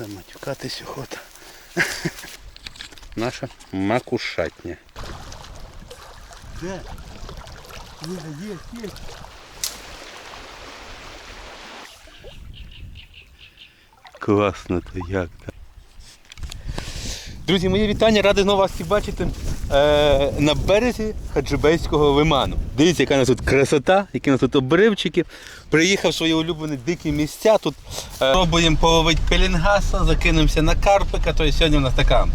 Це матюкатись охота. Наша макушатня. Де? Є, є, є. Класно то як. Друзі, мої вітання, радий знову вас всіх бачити е, на березі Хаджибейського лиману. Дивіться, яка у нас тут красота, які у нас тут обривчики. Приїхав в свої улюблені дикі місця. Тут е, пробуємо половити пелінгаса, закинемося на карпика. Тобто сьогодні у нас така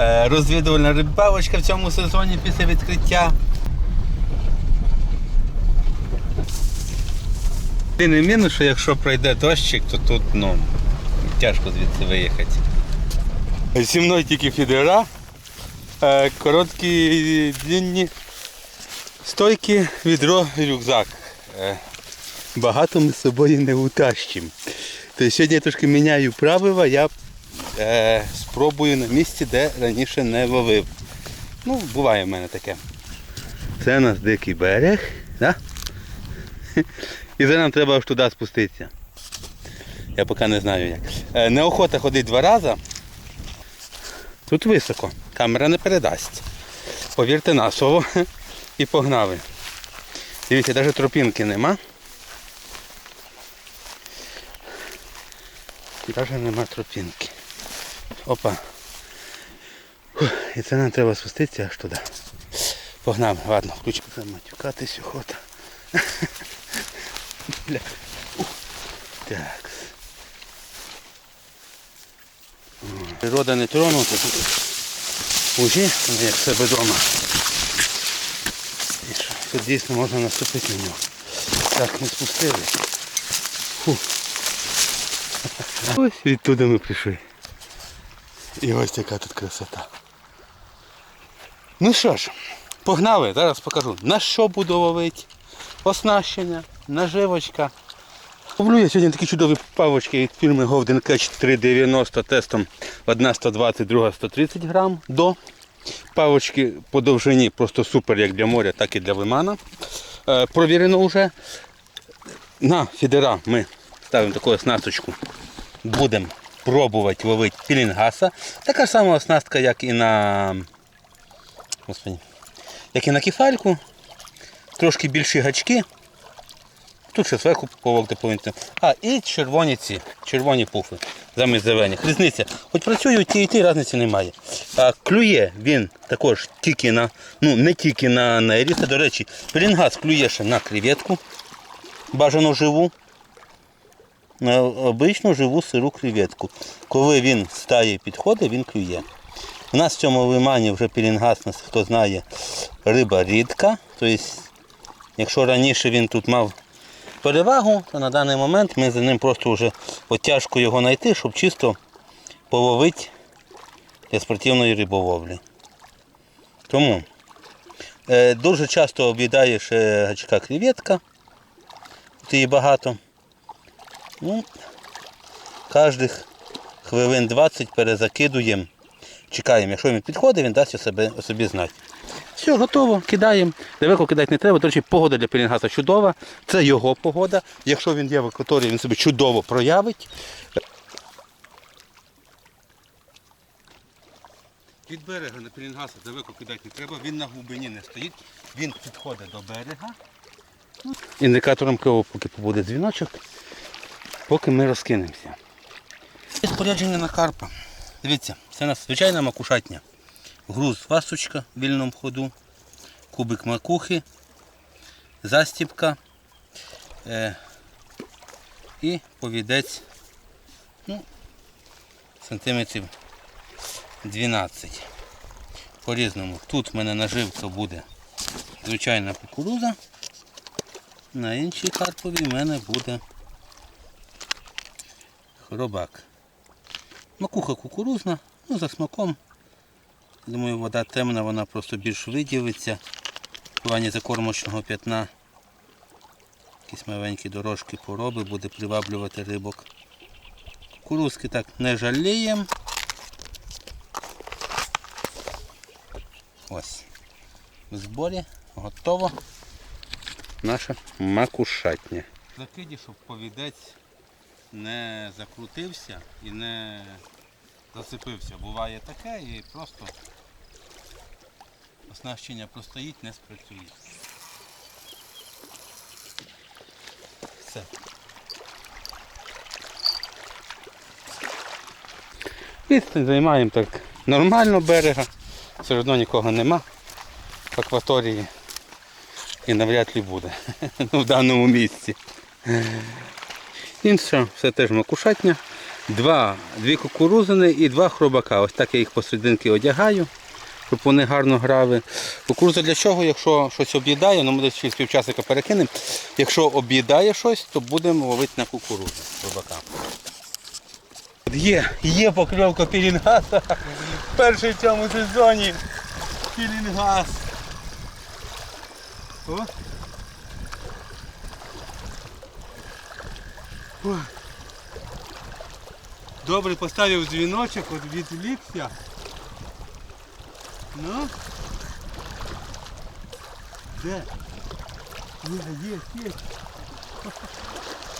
е, розвідувальна рибалочка в цьому сезоні після відкриття. Єдиний мінус, що якщо пройде дощик, то тут ну, тяжко звідси виїхати. Зі мною тільки фідера, короткі длінні стойки, відро і рюкзак. Е, Багато ми з собою не утащимо. Тобто сьогодні я трошки міняю правила, я е, спробую на місці, де раніше не ловив. Ну, буває в мене таке. Це у нас дикий берег. Да? І зараз нам треба аж туди спуститися. Я поки не знаю як. Е, Неохота ходить два рази. Тут високо, камера не передасть. Повірте на слово. І погнали. Дивіться, навіть тропінки нема. Навіть нема тропінки. Опа. І це нам треба спуститися аж туди. Погнали, ладно, включимо. Матюкатись охота. Так. Природа не тронута тут. Уже, як себе вдома. Тут дійсно можна наступити на нього. Так, ми спустились. Фу. Ось відтуди ми прийшли. І ось яка тут красота. Ну що ж, погнали, зараз покажу, на що буду ловити. Оснащення, наживочка. Ловлю я сьогодні такі чудові павочки від фірми Golden Catch 390 тестом одна 120, друга 130 грам до. Павочки по довжині просто супер як для моря, так і для лимана. Е, провірено вже. На фідера ми ставимо таку оснасточку. Будемо пробувати ловити пілінгаса. Така сама оснастка, як і на Господи, як і на кефальку. Трошки більші гачки. Тут ще зверху поволокти повинні. А, і червоні ці, червоні пуфи замість зелених. Різниця. Хоч працюють ті і ті, різниці немає. А клює він також тільки на, ну не тільки на неріс, до речі, пелінгас клює ще на креветку. Бажано живу. На обичну живу сиру креветку. Коли він стає підходить, він клює. У нас в цьому лимані вже пілінгас, хто знає, риба рідка. Тобто, якщо раніше він тут мав перевагу, то на даний момент ми за ним просто вже тяжко його знайти, щоб чисто половити для спортивної риболовлі. Тому е, дуже часто об'їдаєш е, гачка креветка, тут її багато. Ну, Кожних хвилин 20 перезакидуємо, чекаємо. Якщо він підходить, він дасть о собі знати. Все, готово, кидаємо. Далеко кидати не треба. До речі, погода для пелінгаса чудова. Це його погода. Якщо він є в акваторії, він себе чудово проявить. Від берега на пелінгаса далеко кидати не треба, він на глибині не стоїть, він підходить до берега. Індикатором кого поки побуде дзвіночок, поки ми розкинемося. Спорядження на карпа. Дивіться, це у нас звичайна макушатня. Груз васочка в вільному ходу, кубик макухи, застіпка е, і повідець ну, сантиметрів 12. По-різному. Тут в мене наживка буде звичайна кукуруза, на іншій карповій в мене буде хробак. Макуха кукурузна, ну за смаком. Думаю, вода темна, вона просто більш виділиться. В плані закормочного п'ятна. Якісь маленькі дорожки пороби, буде приваблювати рибок. Кукурузки так не жаліємо. Ось. В зборі готово. Наша макушатня. Закиді, щоб повідець не закрутився і не зацепився. Буває таке і просто оснащення простоїть, не спрацює. Все. Відстань займаємо так нормально берега, все одно нікого нема в акваторії і навряд ли буде ну, в даному місці. Інше, все теж макушатня. Два, дві кукурузини і два хробака. Ось так я їх посерединки одягаю, щоб вони гарно грали. Кукуруза для чого? Якщо щось об'їдає, ну ми десь через півчасика перекинемо. Якщо об'їдає щось, то будемо ловити на кукурузу хробака. Є, є покльовка пілінгаса. Перший в цьому сезоні. Пілінгас. О. О. Добре поставив дзвіночок, от відвлікся. Ну. Де? Є, є, є.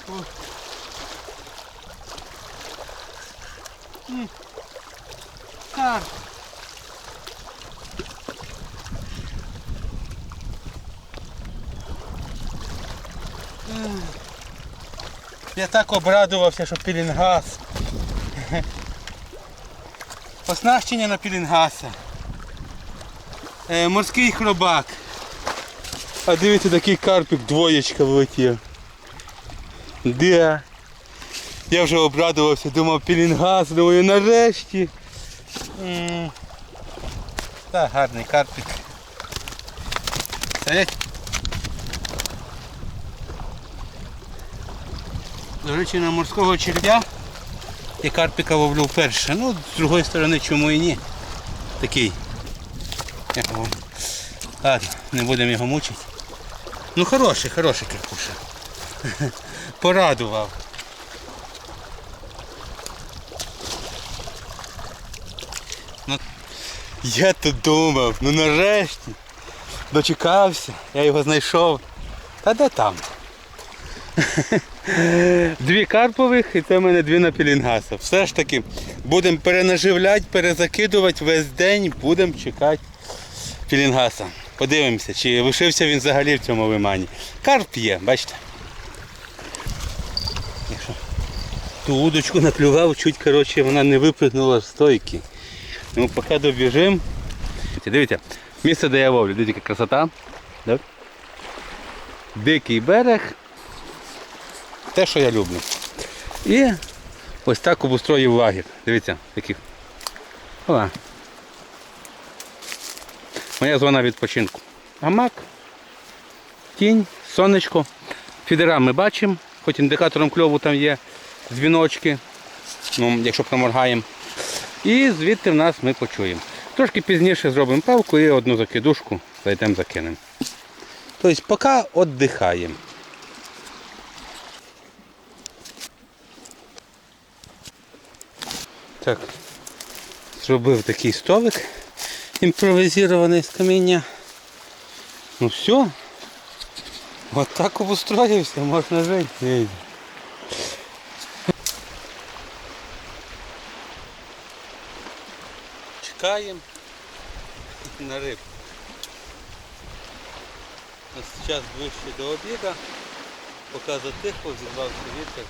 О. Так. Я так обрадувався, що пілінгас. Оснащення на пілінгаса. Е, морський хробак. А дивіться, такий карпик двоєчка влетів. Де? Я вже обрадувався, думав пілінгас, думаю, нарешті. М. Та гарний карпик. До речі, на морського черв'я я карпика ловлю вперше. Ну, з другої сторони, чому і ні. Такий. Ладно, не будемо його мучити. Ну хороший, хороший карпуша. Порадував. Ну, я то думав, ну нарешті. Дочекався, я його знайшов. Та де там? Дві карпових і це в мене дві на пілінгаса. Все ж таки будемо перенаживляти, перезакидувати весь день, будемо чекати пілінгаса. Подивимося, чи лишився він взагалі в цьому лимані. Карп є, бачите. Якщо ту удочку наклював, чуть коротше, вона не випрыгнула з стойки. Ну, поки добіжимо. Дивіться, місце, де я ловлю, дивіться, красота. Дикий берег. Те, що я люблю. І ось так обустроїв лагерь. Дивіться, таких. Ола. Моя зона відпочинку. Гамак, тінь, сонечко. Фідера ми бачимо, хоч індикатором кльову там є дзвіночки, ну, якщо проморгаємо. І звідти в нас ми почуємо. Трошки пізніше зробимо павку і одну закидушку зайдемо закинемо. Тобто поки віддихаємо. Так, зробив такий столик імпровізований з каміння. Ну все. От так обустроївся, можна жити. Чекаємо на рибу. У час ближче до обіду. Поки затихло, зірвався вітер.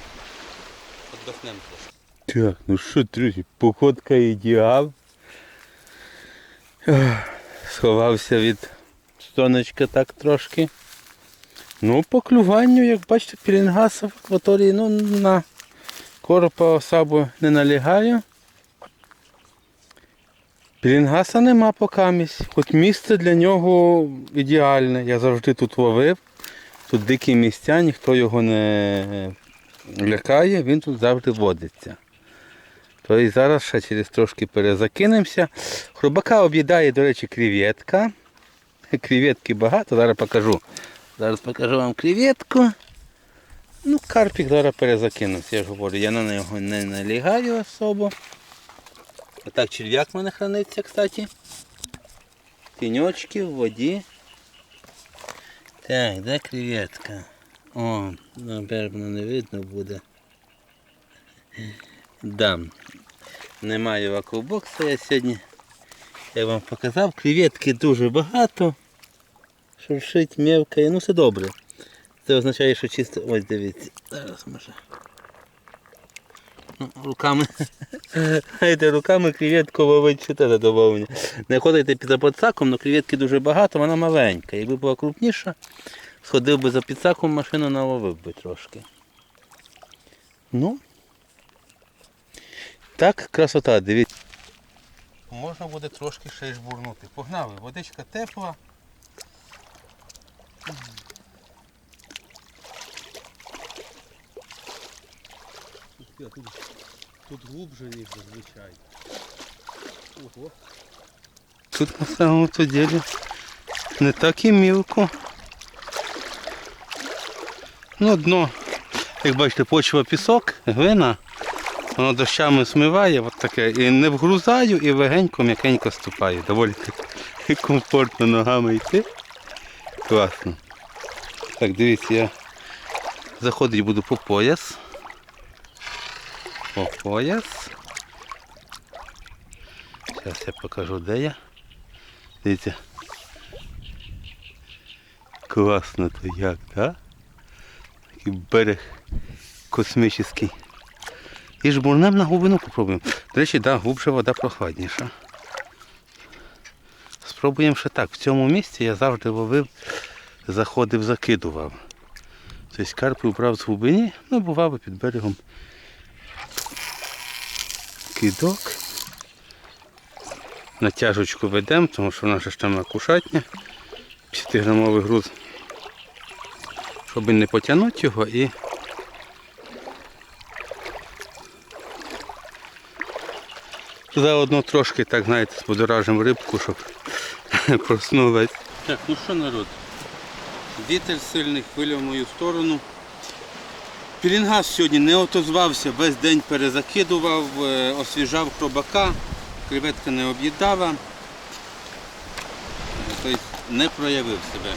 Отдохнемо трошки. Так, ну що, друзі, походка ідеал. Сховався від сонечка так трошки. Ну, по клюванню, як бачите, пілінгаса в акваторії, ну на коропа особо не налягаю. Пілінгаса нема покамість. От місце для нього ідеальне. Я завжди тут ловив. Тут дикі місця, ніхто його не лякає, він тут завжди водиться. То і зараз ще через трошки перезакинемося. Хробака об'їдає, до речі, креветка. Креветки багато, зараз покажу. Зараз покажу вам креветку. Ну, карпік зараз перезакинувся, я ж говорю, я на нього не налягаю особо. Отак черв'як в мене храниться, кстати. Тіньочки в воді. Так, де креветка? О, напевно не видно буде. Да. Немає вакуумбокса я сьогодні. Я вам показав, креветки дуже багато. Шуршить, м'явкає, ну все добре. Це означає, що чисто. Ось дивіться. Зараз може. Ну, руками. Знаєте, руками креветку ловить те задоволення. Не ходите під підсаком, але креветки дуже багато, вона маленька. Якби була крупніша, сходив би за підсаком, машину наловив би трошки. Ну. Так, красота, дивіться. Можна буде трошки ще й жбурнути. Погнали, водичка тепла. Тут, тут глубже, ніж зазвичай. Ого. Тут на самому то ділі не так і мілко. Ну, дно, як бачите, почва пісок, глина. Воно дощами смиває, от таке. І не вгрузаю, і легенько, м'якенько ступаю. Доволі таки комфортно ногами йти. Класно. Так, дивіться, я заходити буду по пояс. По пояс. Зараз я покажу, де я. Дивіться. Класно то як, так? Да? Такий берег космічний. І жбурнем на глибину попробуємо. До речі, да, глубше вода прохладніша. Спробуємо ще так. В цьому місці я завжди ловив, заходив, закидував. Тобто карпи брав з глибині, ну бував під берегом. Кидок. Натяжечку ведемо, тому що вона ж там кушатня. 5-грамовий груз. Щоб не потягнути його і Заодно трошки, так знаєте, сподоражимо рибку, щоб проснулась. Так, ну що народ? Вітер сильний, хвиля в мою сторону. Пілінгаз сьогодні не отозвався, весь день перезакидував, е, освіжав хробака, креветка не об'їдала. Тобто не проявив себе.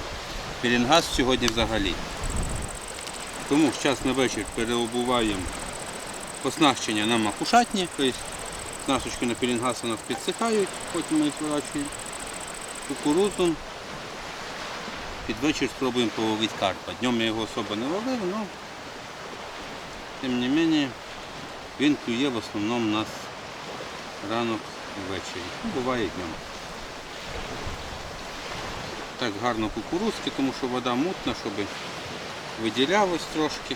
Пілінгаз сьогодні взагалі. Тому з час на вечір переобуваємо оснащення на макушатні. Тобто Насочки на пілінгас у нас підсихають, потім ми їх вирощуємо кукурузу. Під вечір спробуємо половити карпа. Днем я його особо не ловив, але тим не менше він клює в основному у нас ранок ввечері. Ну, буває днем. Так гарно кукурузки, тому що вода мутна, щоб виділялось трошки.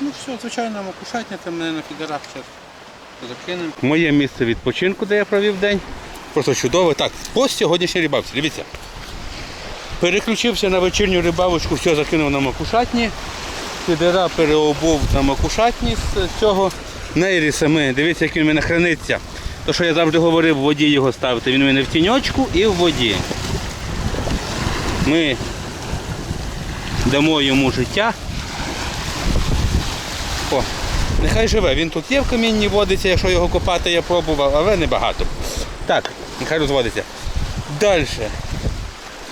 Ну все, звичайно, макушатня там мене на фідерах зараз закинемо. Моє місце відпочинку, де я провів день. Просто чудове. Так, ось сьогоднішній рибавці. Дивіться. Переключився на вечірню рибалочку, все закинув на макушатні. Фідера переобув на макушатні з цього. Нейріса ми, дивіться, як він в мене храниться. То, що я завжди говорив, в воді його ставити. Він у мене в тіньочку і в воді. Ми дамо йому життя. Нехай живе, він тут є в камінні водиться, якщо його копати я пробував, але небагато. Так, нехай розводиться. Далі.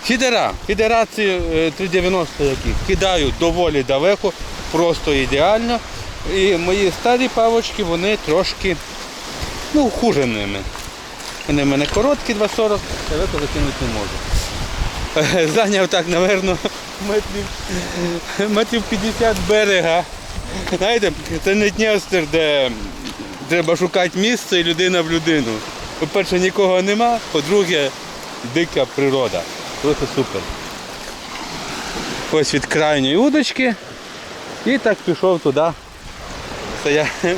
Фідера. Федерації 390 які кидають доволі далеко, просто ідеально. І мої старі павочки, вони трошки ну, хуженими. Вони в мене короткі 2,40, далеко закинути не можу. Зайняв так, напевно, метрів, метрів 50 берега. Знаєте, це не Дністер, де треба шукати місце і людина в людину. По-перше, нікого нема, по-друге, дика природа. Просто супер. Ось від крайньої удочки і так пішов туди. Це я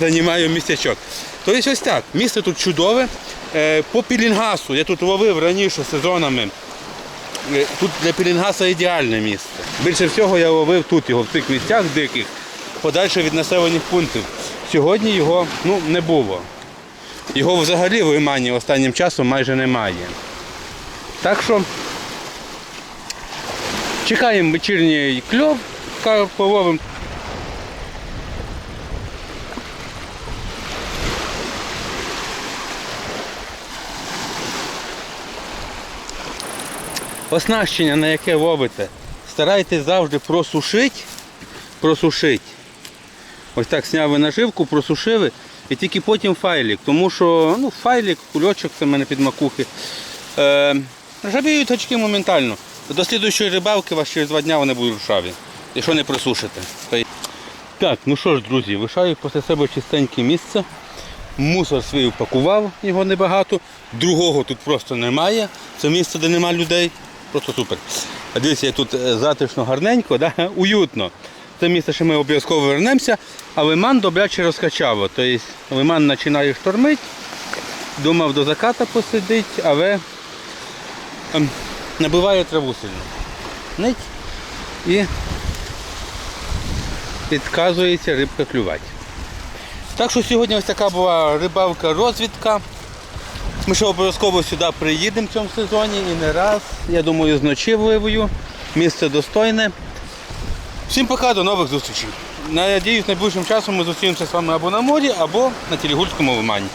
займаю місцячок. Тобто ось так, місце тут чудове. Е, По пілінгасу я тут ловив раніше сезонами. Е, Тут для пілінгаса ідеальне місце. Більше всього я ловив тут його в цих місцях диких, подальше від населених пунктів. Сьогодні його ну, не було. Його взагалі в Лимані останнім часом майже немає. Так що чекаємо вечірній кльов, половимо. Оснащення, на яке ловите, старайтесь завжди просушити, просушити Ось так сняли наживку, просушили і тільки потім файлік. Тому що ну, файлік, кульочок це в мене під макухи. Е, ржавіють гачки моментально. До слідуючої рибалки вас через два дні вони будуть ржаві, якщо не присушите. Так, ну що ж, друзі, лишаю після себе чистеньке місце. Мусор свій упакував, його небагато. Другого тут просто немає. Це місце, де нема людей. Просто супер. А дивіться, як тут е, затишно, гарненько, да? уютно. Це місце, що ми обов'язково вернемося, а лиман добряче розкачало. Тобто лиман починає штормити, думав до заката посидить, але ем, набиває траву сильно. Нить і підказується рибка клювати. Так що сьогодні ось така була рибалка-розвідка. Ми ще обов'язково сюди приїдемо в цьому сезоні і не раз. Я думаю, з ночівливою. Місце достойне. Всім пока, до нових зустрічей. Надіюсь, найближчим часом ми зустрінемося з вами або на морі, або на Тілігульському лимані.